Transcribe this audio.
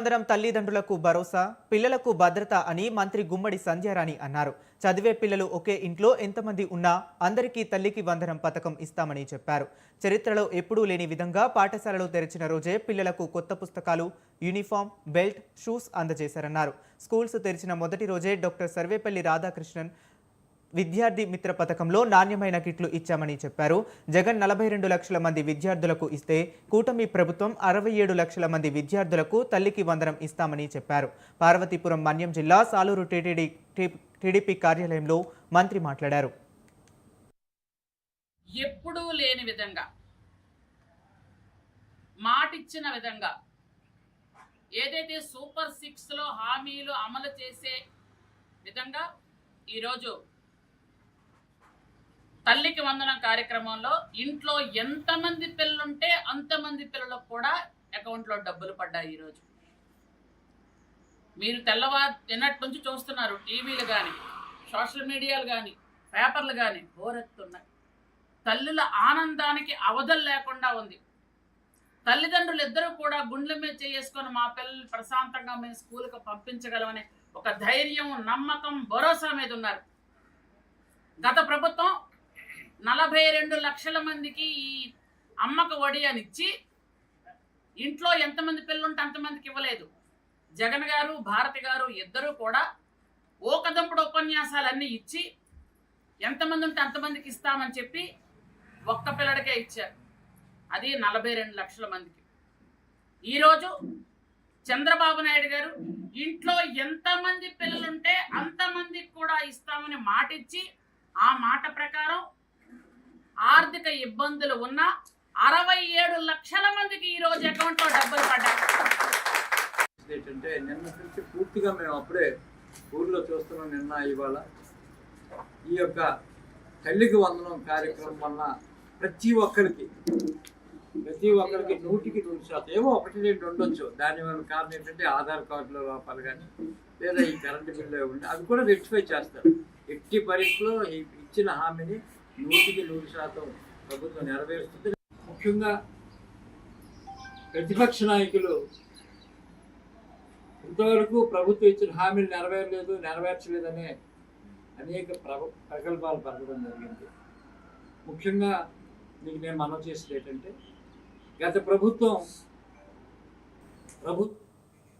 అందరం తల్లిదండ్రులకు భరోసా పిల్లలకు భద్రత అని మంత్రి గుమ్మడి సంధ్యారాణి అన్నారు. చదివే పిల్లలు ఒకే ఇంట్లో ఎంతమంది ఉన్నా అందరికీ తల్లికి వందనం పథకం ఇస్తామని చెప్పారు. చరిత్రలో ఎప్పుడూ లేని విధంగా పాఠశాలలు తెరిచిన రోజే పిల్లలకు కొత్త పుస్తకాలు యూనిఫామ్ బెల్ట్ షూస్ అందజేశారన్నారు. స్కూల్స్ తెరిచిన మొదటి రోజే డాక్టర్ సర్వేపల్లి రాధాకృష్ణన్ విద్యార్థి మిత్ర పథకంలో నాణ్యమైన కిట్లు ఇచ్చామని చెప్పారు. జగన్ నలభై రెండు లక్షల మంది విద్యార్థులకు ఇస్తే కూటమి ప్రభుత్వం అరవై ఏడు లక్షల మంది విద్యార్థులకు తల్లికి వందనం ఇస్తామని చెప్పారు. పార్వతీపురం మన్యం జిల్లా సాలూరు టీటీడీ టీడీపీ కార్యాలయంలో మంత్రి మాట్లాడారు. ఎప్పుడూ లేని విధంగా మాటిచ్చిన విధంగా ఏదైతే సూపర్ సిక్స్లో హామీలు అమలు చేసే విధంగా ఈరోజు తల్లికి వందనం కార్యక్రమంలో ఇంట్లో ఎంతమంది పిల్లలుంటే అంతమంది పిల్లలకు కూడా అకౌంట్లో డబ్బులు పడ్డాయి ఈరోజు. మీరు తెల్లవారు తిన్నట్టు నుంచి చూస్తున్నారు టీవీలు కానీ సోషల్ మీడియాలు కానీ పేపర్లు కానీ హోరెత్తున్నాయి తల్లుల ఆనందానికి అవధలు లేకుండా ఉంది. తల్లిదండ్రులు ఇద్దరు కూడా గుండెల మీద చేసుకొని మా పిల్లల్ని ప్రశాంతంగా మేము స్కూల్కి పంపించగలమనే ఒక ధైర్యం నమ్మకం భరోసా మీద ఉన్నారు. గత ప్రభుత్వం నలభై రెండు లక్షల మందికి ఈ అమ్మక వడి అని ఇచ్చి ఇంట్లో ఎంతమంది పిల్లలుంటే అంతమందికి ఇవ్వలేదు. జగన్ గారు భారతి గారు ఇద్దరూ కూడా ఓకదంపుడు ఉపన్యాసాలన్నీ ఇచ్చి ఎంతమంది ఉంటే అంతమందికి ఇస్తామని చెప్పి ఒక్క పిల్లడికే ఇచ్చారు. అది నలభై రెండు లక్షల మందికి. ఈరోజు చంద్రబాబు నాయుడు గారు ఇంట్లో ఎంతమంది పిల్లలుంటే అంతమందికి కూడా ఇస్తామని మాటిచ్చి ఆ మాట ప్రకారం ఆర్థిక ఇబ్బందులు ఉన్న అరవై ఏడు లక్షల మందికి ఈ రోజు అకౌంట్లో డబ్బులు పడ్డాయి. ఏంటంటే నిన్న నుంచి పూర్తిగా మేము అప్పుడే ఊర్లో చూస్తున్నాం నిన్న ఇవాళ. ఈ యొక్క తల్లికి వందనం కార్యక్రమం వల్ల ప్రతి ఒక్కరికి ప్రతి ఒక్కరికి నూటికి నూరు శాతం ఏమో ఒకటి రెండు ఉండొచ్చు. దాని వల్ల కారణం ఏంటంటే ఆధార్ కార్డులో లోపాలు కానీ లేదా ఈ కరెంటు బిల్లు ఉంటే అది కూడా రెక్టిఫై చేస్తారు. ఎట్టి పరీక్షలో ఈ ఇచ్చిన హామీని నూటికి నూరు శాతం ప్రభుత్వం నెరవేరుస్తుంది. ముఖ్యంగా ప్రతిపక్ష నాయకులు ఇంతవరకు ప్రభుత్వం ఇచ్చిన హామీలు నెరవేరలేదు నెరవేర్చలేదనే అనేక ప్ర ప్రగల్భాలు పరగడం జరిగింది. ముఖ్యంగా మీకు నేను మనం చేసేది ఏంటంటే గత ప్రభుత్వం ప్రభు